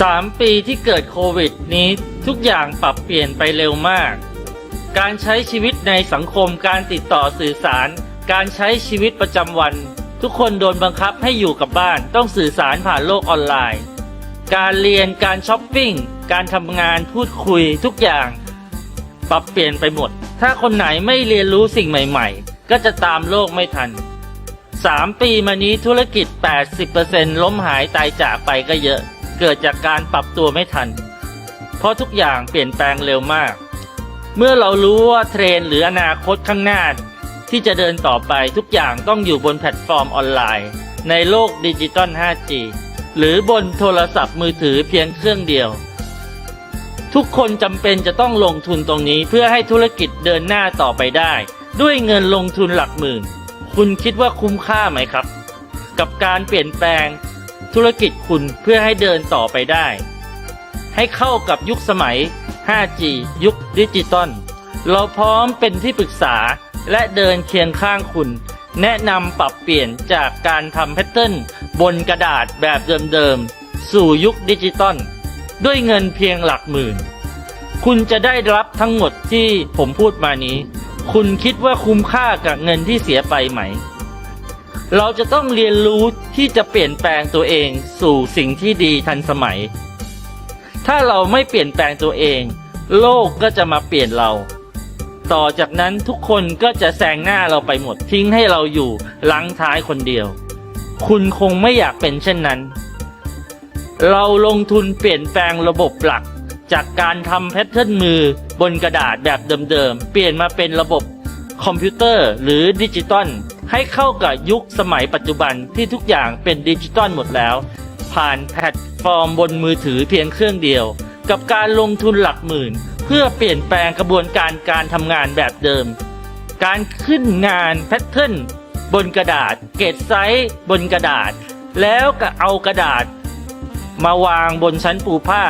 สามปีที่เกิดโควิดนี้ทุกอย่างปรับเปลี่ยนไปเร็วมาก การใช้ชีวิตในสังคมการติดต่อสื่อสาร การใช้ชีวิตประจำวัน ทุกคนโดนบังคับให้อยู่กับบ้านต้องสื่อสารผ่านโลกออนไลน์ การเรียนการช้อปปิ้ง การทำงานพูดคุยทุกอย่าง ปรับเปลี่ยนไปหมด ถ้าคนไหนไม่เรียนรู้สิ่งใหม่ๆ ก็จะตามโลกไม่ทันสามปีมานี้ธุรกิจ 80%ล้มหายตายจากไปก็เยอะ เกิดจากการปรับตัวไม่ทัน เพราะทุกอย่างเปลี่ยนแปลงเร็วมาก เมื่อเรารู้ว่าเทรนหรืออนาคตข้างหน้า ที่จะเดินต่อไปทุกอย่างต้องอยู่บนแพลตฟอร์มออนไลน์ ในโลกดิจิตอล 5G หรือบนโทรศัพท์มือถือเพียงเครื่องเดียว ทุกคนจำเป็นจะต้องลงทุนตรงนี้เพื่อให้ธุรกิจเดินหน้าต่อไปได้ ด้วยเงินลงทุนหลักหมื่น คุณคิดว่าคุ้มค่าไหมครับ กับการเปลี่ยนแปลง ธุรกิจคุณเพื่อให้เดินต่อไปได้ ให้เข้ากับยุคสมัย 5G ยุคดิจิตอลเราพร้อมเป็นที่ปรึกษาและเดินเคียงข้างคุณ แนะนำปรับเปลี่ยนจากการทำแพทเทิร์นบนกระดาษแบบเดิมๆ สู่ยุคดิจิตอลด้วยเงินเพียงหลักหมื่น คุณจะได้รับทั้งหมดที่ผมพูดมานี้ คุณคิดว่าคุ้มค่ากับเงินที่เสียไปไหม เราจะต้องเรียนรู้ที่จะเปลี่ยนแปลงตัวเองสู่สิ่งที่ดีทันสมัย ถ้าเราไม่เปลี่ยนแปลงตัวเอง โลกก็จะมาเปลี่ยนเรา ต่อจากนั้นทุกคนก็จะแซงหน้าเราไปหมดทิ้งให้เราอยู่หลังท้ายคนเดียว คุณคงไม่อยากเป็นเช่นนั้น เราลงทุนเปลี่ยนแปลงระบบหลัก จากการทำแพทเทิร์นมือบนกระดาษแบบเดิมๆ เปลี่ยนมาเป็นระบบคอมพิวเตอร์หรือดิจิตอล ให้เข้ากับยุคสมัยปัจจุบันที่ทุกอย่างเป็นดิจิตอลหมดแล้ว ผ่านแพลตฟอร์มบนมือถือเพียงเครื่องเดียว กับการลงทุนหลักหมื่น เพื่อเปลี่ยนแปลงกระบวนการการทำงานแบบเดิม การขึ้นงานแพทเทิร์นบนกระดาษ เกรดไซส์บนกระดาษ แล้วก็เอากระดาษ มาวางบนชั้นปูผ้า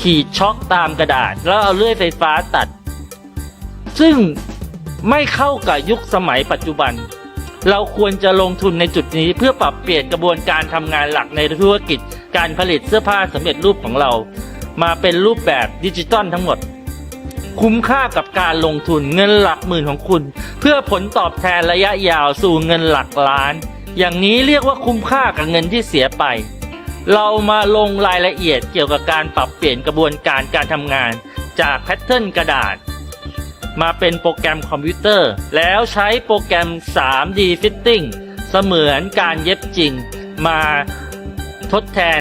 ขีดช็อกตามกระดาษ แล้วเอาเลื่อยไฟฟ้าตัด ซึ่งไม่เข้ากับยุคสมัยปัจจุบัน เราควรจะลงทุนในจุดนี้เพื่อปรับเปลี่ยนกระบวนการทำงานหลักในธุรกิจ การผลิตเสื้อผ้าสำเร็จรูปของเรา มาเป็นรูปแบบดิจิตอลทั้งหมด คุ้มค่ากับการลงทุนเงินหลักหมื่นของคุณ เพื่อผลตอบแทนระยะยาวสู่เงินหลักล้าน อย่างนี้เรียกว่าคุ้มค่ากับเงินที่เสียไป เรามาลงรายละเอียดเกี่ยวกับการปรับเปลี่ยนกระบวนการการทำงาน จากแพทเทิร์นกระดาษ มาเป็นโปรแกรมคอมพิวเตอร์ แล้วใช้โปรแกรม 3D Fitting เสมือนการเย็บจริงมาทดแทน